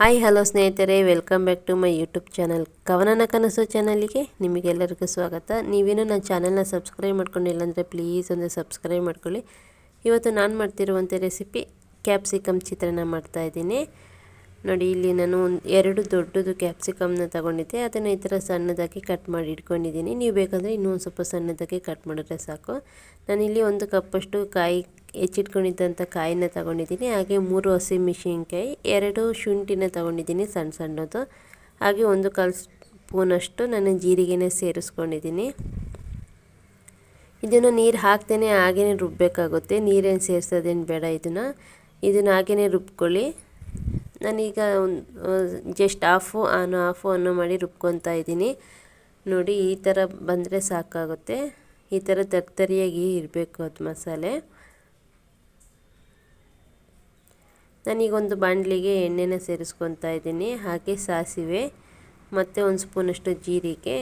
Hi, hello ಸ್ನೇಹಿತರೆ. Welcome back to my YouTube channel ಕವನನ ಕನಸು ಚಾನಲ್ಗೆ ನಿಮಗೆಲ್ಲರಿಗೂ ಸ್ವಾಗತ. ನೀವೇನು ನನ್ನ ಚಾನಲ್ನ ಸಬ್ಸ್ಕ್ರೈಬ್ ಮಾಡ್ಕೊಂಡಿಲ್ಲ ಅಂದರೆ ಪ್ಲೀಸ್ ಒಂದು ಸಬ್ಸ್ಕ್ರೈಬ್ ಮಾಡ್ಕೊಳ್ಳಿ. ಇವತ್ತು ನಾನು ಮಾಡ್ತಿರುವಂಥ ರೆಸಿಪಿ ಕ್ಯಾಪ್ಸಿಕಮ್ ಚಿತ್ರಾನ್ನ ಮಾಡ್ತಾಯಿದ್ದೀನಿ ನೋಡಿ, ಇಲ್ಲಿ ನಾನು ಒಂದು ಎರಡು ದೊಡ್ಡದು ಕ್ಯಾಪ್ಸಿಕಮ್ನ ತೊಗೊಂಡಿದ್ದೆ. ಅದನ್ನು ಈ ಥರ ಸಣ್ಣದಾಗಿ ಕಟ್ ಮಾಡಿ ಇಟ್ಕೊಂಡಿದ್ದೀನಿ. ನೀವು ಬೇಕಾದರೆ ಇನ್ನೂ ಸ್ವಲ್ಪ ಸಣ್ಣದಾಗಿ ಕಟ್ ಮಾಡಿದ್ರೆ ಸಾಕು. ನಾನಿಲ್ಲಿ ಒಂದು ಕಪ್ಪಷ್ಟು ಕಾಯಿ ಹೆಚ್ಚಿಟ್ಕೊಂಡಿದ್ದಂಥ ಕಾಯಿನ ತಗೊಂಡಿದ್ದೀನಿ. ಹಾಗೆ ಮೂರು ಹಸಿಮೆಣಸಿನ್ಕಾಯಿ ಎರಡು ಶುಂಠಿನ ತಗೊಂಡಿದ್ದೀನಿ ಸಣ್ಣ ಸಣ್ಣದು. ಹಾಗೆ ಒಂದು ಕಾಲು ಸ್ಪೂನಷ್ಟು ನಾನು ಜೀರಿಗೆನ ಸೇರಿಸ್ಕೊಂಡಿದ್ದೀನಿ. ಇದನ್ನು ನೀರು ಹಾಕ್ತೇನೆ ಹಾಗೇ ರುಬ್ಬಬೇಕಾಗುತ್ತೆ ನೀರೇನು ಸೇರಿಸೋದೇನು ಬೇಡ ಇದನ್ನು. ಇದನ್ನು ಹಾಗೇ ರುಬ್ಕೊಳ್ಳಿ. ನಾನೀಗ ಜಸ್ಟ್ ಆಫು ಆನು ಆಫು ಅನ್ನೋ ಮಾಡಿ ರುಬ್ಕೊತಾ ಇದ್ದೀನಿ. ನೋಡಿ, ಈ ಥರ ಬಂದರೆ ಸಾಕಾಗುತ್ತೆ. ಈ ಥರ ತರ್ತರಿಯಾಗಿ ಇರಬೇಕು ಅದು ಮಸಾಲೆ. ನಾನೀಗೊಂದು ಬಾಣಲಿಗೆ ಎಣ್ಣೆನ ಸೇರಿಸ್ಕೊತಾ ಇದ್ದೀನಿ. ಹಾಗೆ ಸಾಸಿವೆ, ಮತ್ತು ಒಂದು ಸ್ಪೂನಷ್ಟು ಜೀರಿಗೆ.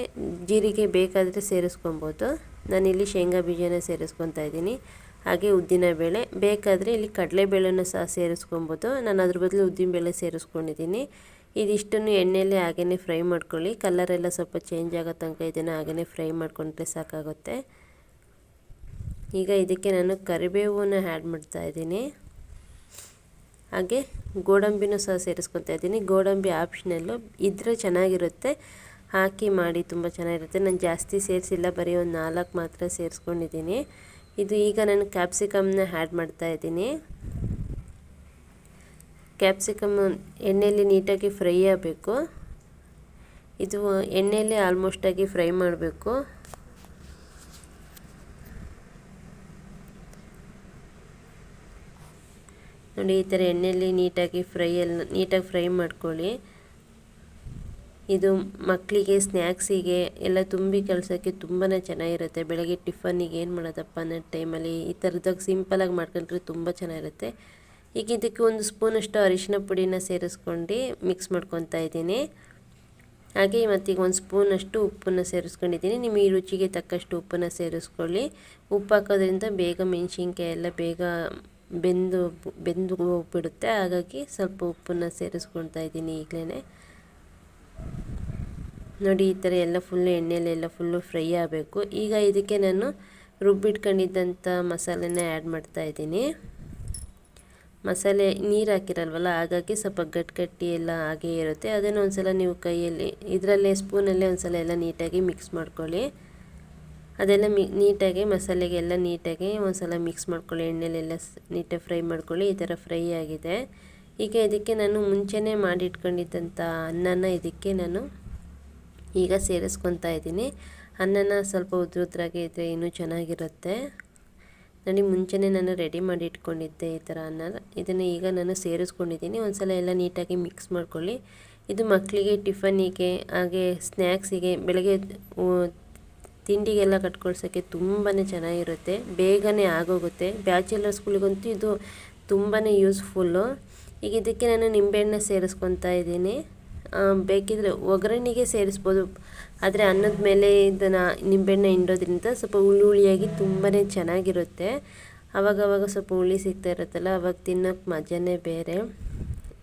ಜೀರಿಗೆ ಬೇಕಾದರೆ ಸೇರಿಸ್ಕೊಬೋದು. ನಾನಿಲ್ಲಿ ಶೇಂಗಾ ಬೀಜನ ಸೇರಿಸ್ಕೊತಾ ಇದ್ದೀನಿ. ಹಾಗೆ ಉದ್ದಿನಬೇಳೆ ಬೇಕಾದರೆ ಇಲ್ಲಿ ಕಡಲೆಬೇಳೆನೂ ಸಹ ಸೇರಿಸ್ಕೊಬೋದು. ನಾನು ಅದ್ರ ಬದಲು ಉದ್ದಿನಬೇಳೆ ಸೇರಿಸ್ಕೊಂಡಿದ್ದೀನಿ. ಇದಿಷ್ಟನ್ನು ಎಣ್ಣೆಯಲ್ಲಿ ಹಾಗೆಯೇ ಫ್ರೈ ಮಾಡ್ಕೊಳ್ಳಿ. ಕಲರೆಲ್ಲ ಸ್ವಲ್ಪ ಚೇಂಜ್ ಆಗೋ ತನಕ ಇದನ್ನು ಹಾಗೆಯೇ ಫ್ರೈ ಮಾಡ್ಕೊಂಡ್ರೆ ಸಾಕಾಗುತ್ತೆ. ಈಗ ಇದಕ್ಕೆ ನಾನು ಕರಿಬೇವನ್ನ ಆ್ಯಡ್ ಮಾಡ್ತಾ ಇದ್ದೀನಿ. ಹಾಗೆ ಗೋಡಂಬಿನೂ ಸಹ ಸೇರಿಸ್ಕೊತಾ ಇದ್ದೀನಿ. ಗೋಡಂಬಿ ಆಪ್ಷನಲ್ಲು ಇದ್ದರೆ ಚೆನ್ನಾಗಿರುತ್ತೆ. ಹಾಕಿ ಮಾಡಿ ತುಂಬ ಚೆನ್ನಾಗಿರುತ್ತೆ. ನಾನು ಜಾಸ್ತಿ ಸೇರಿಸಿಲ್ಲ, ಬರೀ ಒಂದು ನಾಲ್ಕು ಮಾತ್ರ ಸೇರಿಸ್ಕೊಂಡಿದ್ದೀನಿ. ಇದು ಈಗ ನಾನು ಕ್ಯಾಪ್ಸಿಕಮ್ನ ಆ್ಯಡ್ ಮಾಡ್ತಾ ಇದ್ದೀನಿ. ಕ್ಯಾಪ್ಸಿಕಮ್ ಎಣ್ಣೆಯಲ್ಲಿ ನೀಟಾಗಿ ಫ್ರೈ ಆಗಬೇಕು. ಇದು ಎಣ್ಣೆಯಲ್ಲಿ ಆಲ್ಮೋಸ್ಟಾಗಿ ಫ್ರೈ ಮಾಡಬೇಕು. ನೋಡಿ, ಈ ಥರ ಎಣ್ಣೆಯಲ್ಲಿ ನೀಟಾಗಿ ಫ್ರೈ ನೀಟಾಗಿ ಫ್ರೈ ಮಾಡ್ಕೊಳ್ಳಿ. ಇದು ಮಕ್ಕಳಿಗೆ, ಸ್ನ್ಯಾಕ್ಸಿಗೆ ಎಲ್ಲ ತುಂಬಿ ಕಳ್ಸೋಕ್ಕೆ ತುಂಬಾ ಚೆನ್ನಾಗಿರುತ್ತೆ. ಬೆಳಗ್ಗೆ ಟಿಫನ್ನಿಗೆ ಏನು ಮಾಡೋದಪ್ಪ ಅನ್ನೋ ಟೈಮಲ್ಲಿ ಈ ಥರದಾಗ ಸಿಂಪಲಾಗಿ ಮಾಡ್ಕೊಂಡ್ರೆ ತುಂಬ ಚೆನ್ನಾಗಿರುತ್ತೆ. ಈಗ ಇದಕ್ಕೆ ಒಂದು ಸ್ಪೂನಷ್ಟು ಅರಿಶಿನ ಪುಡಿನ ಸೇರಿಸ್ಕೊಂಡು ಮಿಕ್ಸ್ ಮಾಡ್ಕೊತಾ ಇದ್ದೀನಿ. ಹಾಗೆ ಮತ್ತೀಗ ಒಂದು ಸ್ಪೂನಷ್ಟು ಉಪ್ಪನ್ನು ಸೇರಿಸ್ಕೊಂಡಿದ್ದೀನಿ. ನಿಮಗೆ ರುಚಿಗೆ ತಕ್ಕಷ್ಟು ಉಪ್ಪನ್ನು ಸೇರಿಸ್ಕೊಳ್ಳಿ. ಉಪ್ಪು ಹಾಕೋದ್ರಿಂದ ಬೇಗ ಮೆಣಸಿನ್ಕಾಯಿ ಎಲ್ಲ ಬೇಗ ಬೆಂದು ಬೆಂದು ಹೋಗ್ಬಿಡುತ್ತೆ. ಹಾಗಾಗಿ ಸ್ವಲ್ಪ ಉಪ್ಪನ್ನು ಸೇರಿಸ್ಕೊಳ್ತಾ ಇದ್ದೀನಿ ಈಗಲೇ ನೋಡಿ, ಈ ಥರ ಎಲ್ಲ ಫುಲ್ಲು ಎಣ್ಣೆಲೆಲ್ಲ ಫುಲ್ಲು ಫ್ರೈ ಆಗಬೇಕು. ಈಗ ಇದಕ್ಕೆ ನಾನು ರುಬ್ಬಿಟ್ಕೊಂಡಿದ್ದಂಥ ಮಸಾಲೆನ ಆ್ಯಡ್ ಮಾಡ್ತಾ ಇದ್ದೀನಿ. ಮಸಾಲೆ ನೀರು ಹಾಕಿರಲ್ವಲ್ಲ, ಹಾಗಾಗಿ ಸ್ವಲ್ಪ ಗಟ್ಟಿ ಎಲ್ಲ ಹಾಗೇ ಇರುತ್ತೆ. ಅದನ್ನು ಒಂದು ಸಲ ನೀವು ಕೈಯಲ್ಲಿ, ಇದರಲ್ಲೇ ಸ್ಪೂನಲ್ಲೇ ಒಂದು ಸಲ ಎಲ್ಲ ನೀಟಾಗಿ ಮಿಕ್ಸ್ ಮಾಡ್ಕೊಳ್ಳಿ. ಅದೆಲ್ಲ ಮಿ, ನೀಟಾಗಿ ಮಸಾಲೆಗೆಲ್ಲ ನೀಟಾಗಿ ಒಂದು ಸಲ ಮಿಕ್ಸ್ ಮಾಡ್ಕೊಳ್ಳಿ, ಎಣ್ಣೆಲೆಲ್ಲ ನೀಟಾಗಿ ಫ್ರೈ ಮಾಡ್ಕೊಳ್ಳಿ, ಈ ಥರ ಫ್ರೈ ಆಗಿದೆ. ಈಗ ಇದಕ್ಕೆ ನಾನು ಮುಂಚೆನೇ ಮಾಡಿಟ್ಕೊಂಡಿದ್ದಂಥ ಅನ್ನನ ಇದಕ್ಕೆ ನಾನು ಈಗ ಸೇರಿಸ್ಕೊತಾ ಇದ್ದೀನಿ. ಅನ್ನನ ಸ್ವಲ್ಪ ಉದ್ರುದ್ರಾಗೆ ಇದ್ದರೆ ಇನ್ನೂ ಚೆನ್ನಾಗಿರುತ್ತೆ. ನೋಡಿ, ಮುಂಚೆನೇ ನಾನು ರೆಡಿ ಮಾಡಿ ಇಟ್ಕೊಂಡಿದ್ದೆ ಈ ಥರ ಅನ್ನ. ಇದನ್ನು ಈಗ ನಾನು ಸೇರಿಸ್ಕೊಂಡಿದ್ದೀನಿ. ಒಂದು ಸಲ ಎಲ್ಲ ನೀಟಾಗಿ ಮಿಕ್ಸ್ ಮಾಡ್ಕೊಳ್ಳಿ. ಇದು ಮಕ್ಕಳಿಗೆ ಟಿಫನಿಗೆ ಹಾಗೆ ಸ್ನ್ಯಾಕ್ಸಿಗೆ ಬೆಳಗ್ಗೆ ತಿಂಡಿಗೆಲ್ಲ ಕಟ್ಕೊಳ್ಸೋಕ್ಕೆ ತುಂಬಾ ಚೆನ್ನಾಗಿರುತ್ತೆ. ಬೇಗನೆ ಆಗೋಗುತ್ತೆ. ಬ್ಯಾಚುಲರ್ಸ್ಗಳಿಗಂತೂ ಇದು ತುಂಬಾ ಯೂಸ್ಫುಲ್ಲು. ಈಗ ಇದಕ್ಕೆ ನಾನು ನಿಂಬೆಹಣ್ಣು ಸೇರಿಸ್ಕೊತಾ ಇದ್ದೀನಿ. ಬೇಕಿದ್ರೆ ಒಗ್ಗರಣೆಗೆ ಸೇರಿಸ್ಬೋದು. ಆದರೆ ಅನ್ನದ ಮೇಲೆ ಇದನ್ನು ನಿಂಬೆಹಣ್ಣೆ ಹಿಂಡೋದ್ರಿಂದ ಸ್ವಲ್ಪ ಹುಳಿ ಹುಳಿಯಾಗಿ ತುಂಬಾ ಚೆನ್ನಾಗಿರುತ್ತೆ. ಅವಾಗವಾಗ ಸ್ವಲ್ಪ ಹುಳಿ ಸಿಗ್ತಾ ಇರುತ್ತಲ್ಲ, ಅವಾಗ ತಿನ್ನೋಕ್ಕೆ ಮಜಾನೇ ಬೇರೆ.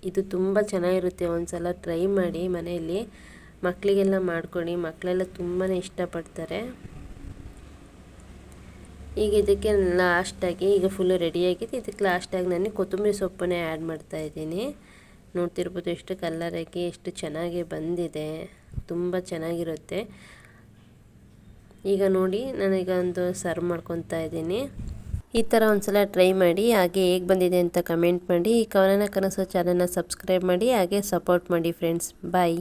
ಇದು ತುಂಬ ಚೆನ್ನಾಗಿರುತ್ತೆ. ಒಂದು ಸಲ ಟ್ರೈ ಮಾಡಿ ಮನೆಯಲ್ಲಿ. ಮಕ್ಕಳಿಗೆಲ್ಲ ಮಾಡ್ಕೊಳ್ಳಿ, ಮಕ್ಕಳೆಲ್ಲ ತುಂಬಾ ಇಷ್ಟಪಡ್ತಾರೆ. ಈಗ ಇದಕ್ಕೆ ಲಾಸ್ಟಾಗಿ ಈಗ ಫುಲ್ಲು ರೆಡಿಯಾಗಿದೆ ಇದಕ್ಕೆ ಲಾಸ್ಟಾಗಿ ನಾನು ಕೊತ್ತಂಬರಿ ಸೊಪ್ಪನ್ನೇ ಆ್ಯಡ್ ಮಾಡ್ತಾ ಇದ್ದೀನಿ. ನೋಡ್ತಿರ್ಬೋದು ಎಷ್ಟು ಕಲ್ಲರಾಗಿ ಎಷ್ಟು ಚೆನ್ನಾಗಿ ಬಂದಿದೆ. ತುಂಬ ಚೆನ್ನಾಗಿರುತ್ತೆ. ಈಗ ನೋಡಿ ನಾನೀಗ ಒಂದು ಸರ್ವ್ ಮಾಡ್ಕೊತಾ ಇದ್ದೀನಿ. ಈ ಥರ ಒಂದು ಸಲ ಟ್ರೈ ಮಾಡಿ, ಹಾಗೆ ಹೇಗೆ ಬಂದಿದೆ ಅಂತ ಕಮೆಂಟ್ ಮಾಡಿ. ಈ ಕವನನ ಕನಸು ಚಾನಲ್ನ ಸಬ್ಸ್ಕ್ರೈಬ್ ಮಾಡಿ, ಹಾಗೆ ಸಪೋರ್ಟ್ ಮಾಡಿ ಫ್ರೆಂಡ್ಸ್ ಬಾಯ್